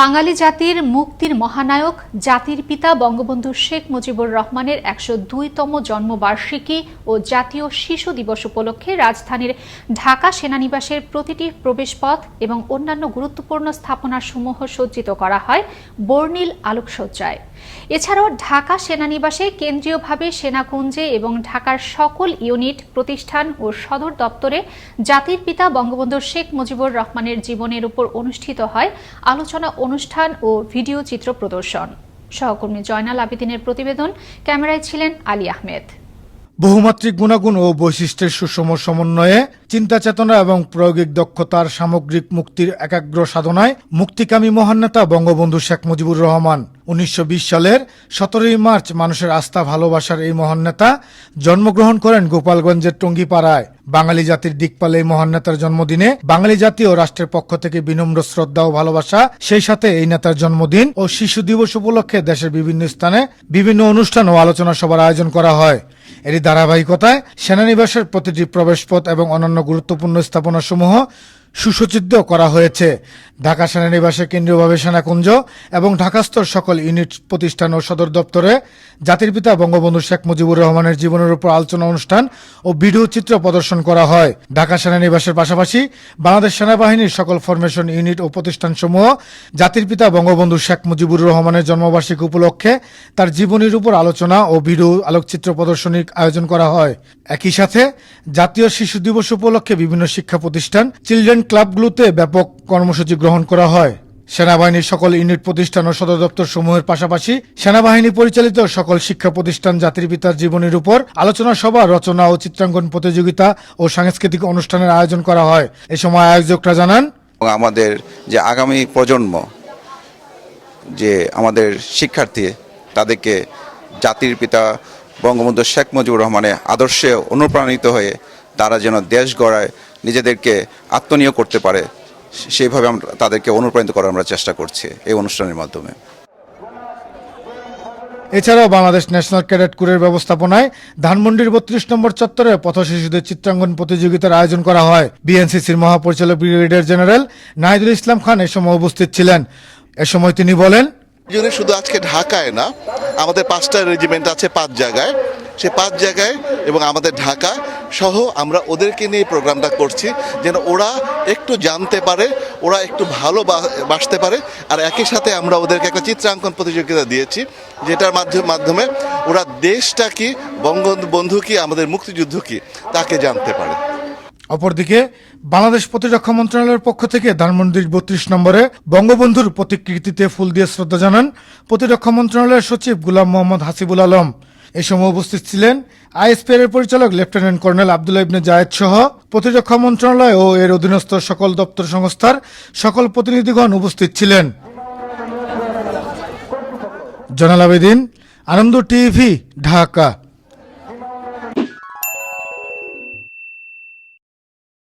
বাঙালি জাতির মুক্তির মহানায়ক, জাতির পিতা বঙ্গবন্ধু শেখ মুজিবুর রহমানের একশো দুইতম জন্মবার্ষিকী ও জাতীয় শিশু দিবস উপলক্ষে রাজধানীর ঢাকা সেনানিবাসের প্রতিটি প্রবেশপথ এবং অন্যান্য গুরুত্বপূর্ণ স্থাপনাসমূহ সজ্জিত করা হয় বর্ণিল আলোকসজ্জায়। এছাড়াও ঢাকা সেনানিবাসে কেন্দ্রীয়ভাবে সেনাকুঞ্জে এবং ঢাকার সকল ইউনিট, প্রতিষ্ঠান ও সদর দপ্তরে জাতির পিতা বঙ্গবন্ধু শেখ মুজিবুর রহমানের জীবনের উপর অনুষ্ঠিত হয় আলোচনা অনুষ্ঠান ও ভিডিও চিত্র প্রদর্শন। সহকর্মী জয়নাল আবেদিনের প্রতিবেদন। ক্যামেরায় ছিলেন আলী আহমেদ। বহুমাত্রিক গুণাগুণ ও বৈশিষ্ট্যের সুষম সমন্বয়ে, চিন্তা চেতনা এবং প্রায়োগিক দক্ষতার সামগ্রিক মুক্তির একাগ্র সাধনায় মুক্তিকামী মহান নেতা বঙ্গবন্ধু শেখ মুজিবুর রহমান। উনিশশো বিশ সালের সতেরোই মার্চ মানুষের আস্থা ভালোবাসার এই মহান নেতা জন্মগ্রহণ করেন গোপালগঞ্জের টঙ্গিপাড়ায়। বাঙালি জাতির দিকপালে এই মহান নেতার জন্মদিনে বাঙালি জাতি ও রাষ্ট্রের পক্ষ থেকে বিনম্র শ্রদ্ধা ও ভালোবাসা, সেই সাথে এই নেতার জন্মদিন ও শিশু দিবস উপলক্ষে দেশের বিভিন্ন স্থানে বিভিন্ন অনুষ্ঠান ও আলোচনা সভার আয়োজন করা হয়। এরই ধারাবাহিকতায় সেনানিবাসের প্রতিটি প্রবেশপথ এবং অন্যান্য গুরুত্বপূর্ণ স্থাপনাসমূহ সুসজ্জিত করা হয়েছে। ঢাকা সেনানিবাসে কেন্দ্রীয় কেন্দ্রীয়ভাবে সেনাকুঞ্জ এবং ঢাকাস্থ সকল ইউনিট প্রতিষ্ঠান ও সদর দপ্তরে জাতির পিতা বঙ্গবন্ধু শেখ মুজিবুর রহমানের জীবনের উপর আলোচনা অনুষ্ঠান ও ভিডিও চিত্র প্রদর্শন করা হয়। ঢাকা সেনানিবাসের পাশাপাশি বাংলাদেশ সেনাবাহিনীর সকল ফরমেশন ইউনিট ও প্রতিষ্ঠানসমূহ জাতির পিতা বঙ্গবন্ধু শেখ মুজিবুর রহমানের জন্মবার্ষিকী উপলক্ষে তার জীবনীর উপর আলোচনা ও ভিডিও আলোকচিত্র প্রদর্শনীর আয়োজন করা হয়। একই সাথে জাতীয় শিশু দিবস উপলক্ষে বিভিন্ন শিক্ষা প্রতিষ্ঠান, চিলড্রেন ক্লাবগুলোতে ব্যাপক কর্মসূচি গ্রহণ করা হয়। সেনাবাহিনীর সকল ইউনিট প্রতিষ্ঠান ও সদর দপ্তর সমূহের পাশাপাশি সেনাবাহিনী পরিচালিত সকল শিক্ষা প্রতিষ্ঠান জাতির পিতার জীবনের উপর আলোচনা সভা, রচনা ও চিত্রাঙ্কন প্রতিযোগিতা ও সাংস্কৃতিক অনুষ্ঠানের আয়োজন করা হয়। এ সময় আয়োজকরা জানান আমাদের যে আগামী প্রজন্ম, যে আমাদের শিক্ষার্থী, তাদেরকে জাতির পিতা বঙ্গবন্ধু শেখ মুজিবুর রহমানের আদর্শে অনুপ্রাণিত হয়ে তারা যেন দেশ গড়ায় নিজেদেরকে আত্মনিয়োগ করতে পারে সেইভাবে আমরা তাদেরকে অনুপ্রাণিত করার আমরা চেষ্টা করছি এই অনুষ্ঠানের মাধ্যমে। এছাড়াও বাংলাদেশ ন্যাশনাল ক্যাডেট কুরের ব্যবস্থাপনায় ধানমন্ডির বত্রিশ নম্বর চত্বরে পথ শিশুদের চিত্রাঙ্কন প্রতিযোগিতার আয়োজন করা হয়। বিএনসিসির মহাপরিচালক ব্রিগেডিয়ার জেনারেল নাহিদুল ইসলাম খান এ সময় উপস্থিত ছিলেন। এ সময় তিনি বলেন শুধু আজকে ঢাকায় না আমাদের পাঁচটা রেজিমেন্ট আছে পাঁচ জায়গায়। সে পাঁচ জায়গায় এবং আমাদের ঢাকা সহ আমরা ওদেরকে নিয়ে প্রোগ্রামটা করছি, যেন ওরা একটু জানতে পারে, ওরা একটু ভালো বাসতে পারে, আর একই সাথে আমরা ওদেরকে একটা চিত্রাঙ্কন প্রতিযোগিতা দিয়েছি, যেটার মাধ্যমে মাধ্যমে ওরা দেশটা কি বঙ্গবন্ধু কি, আমাদের মুক্তিযুদ্ধ কি, তাকে জানতে পারে। অপরদিকে, বাংলাদেশ প্রতিরক্ষা মন্ত্রণালয়ের পক্ষ থেকে ধানমন্ডির বত্রিশ নম্বরে বঙ্গবন্ধুর প্রতিকৃতিতে ফুল দিয়ে শ্রদ্ধা জানান প্রতিরক্ষা মন্ত্রণালয়ের সচিব গুলাম মোহাম্মদ হাসিবুল আলম। এ সময় উপস্থিত ছিলেন আইএসপিআর এর পরিচালক লেফটেন্যান্ট কর্নেল আবদুল্লাহ ইবনে জায়েদ সহ প্রতিরক্ষা মন্ত্রণালয় ও এর অধীনস্থ সকল দপ্তর সংস্থার সকল প্রতিনিধিগণ উপস্থিত ছিলেন। জনাল আবেদিন, আনন্দ টিভি, ঢাকা।